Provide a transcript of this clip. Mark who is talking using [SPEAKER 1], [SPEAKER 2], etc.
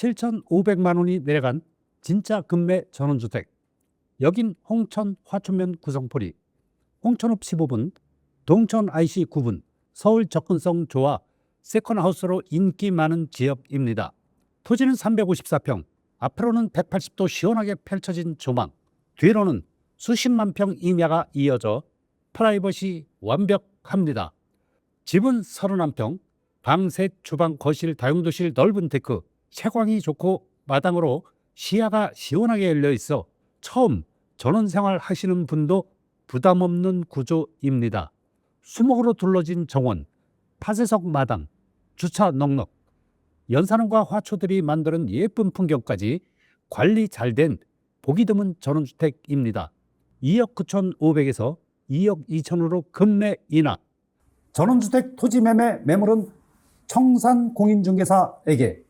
[SPEAKER 1] 7,500만 원이 내려간 진짜 금매 전원주택. 여긴 홍천 화천면 구성포리, 홍천읍 15분, 동천 IC 9분, 서울 접근성 좋아 세컨하우스로 인기 많은 지역입니다. 토지는 354평, 앞으로는 180도 시원하게 펼쳐진 조망, 뒤로는 수십만 평 임야가 이어져 프라이버시 완벽합니다. 집은 31평, 방 셋, 주방, 거실, 다용도실 넓은 데크, 채광이 좋고 마당으로 시야가 시원하게 열려 있어 처음 전원 생활 하시는 분도 부담 없는 구조입니다. 수목으로 둘러진 정원, 파쇄석 마당, 주차 넉넉, 연산원과 화초들이 만드는 예쁜 풍경까지 관리 잘 된 보기 드문 전원주택입니다. 2억 9,500에서 2억 2천으로 금매 인하. 전원주택 토지 매매 매물은 청산 공인중개사에게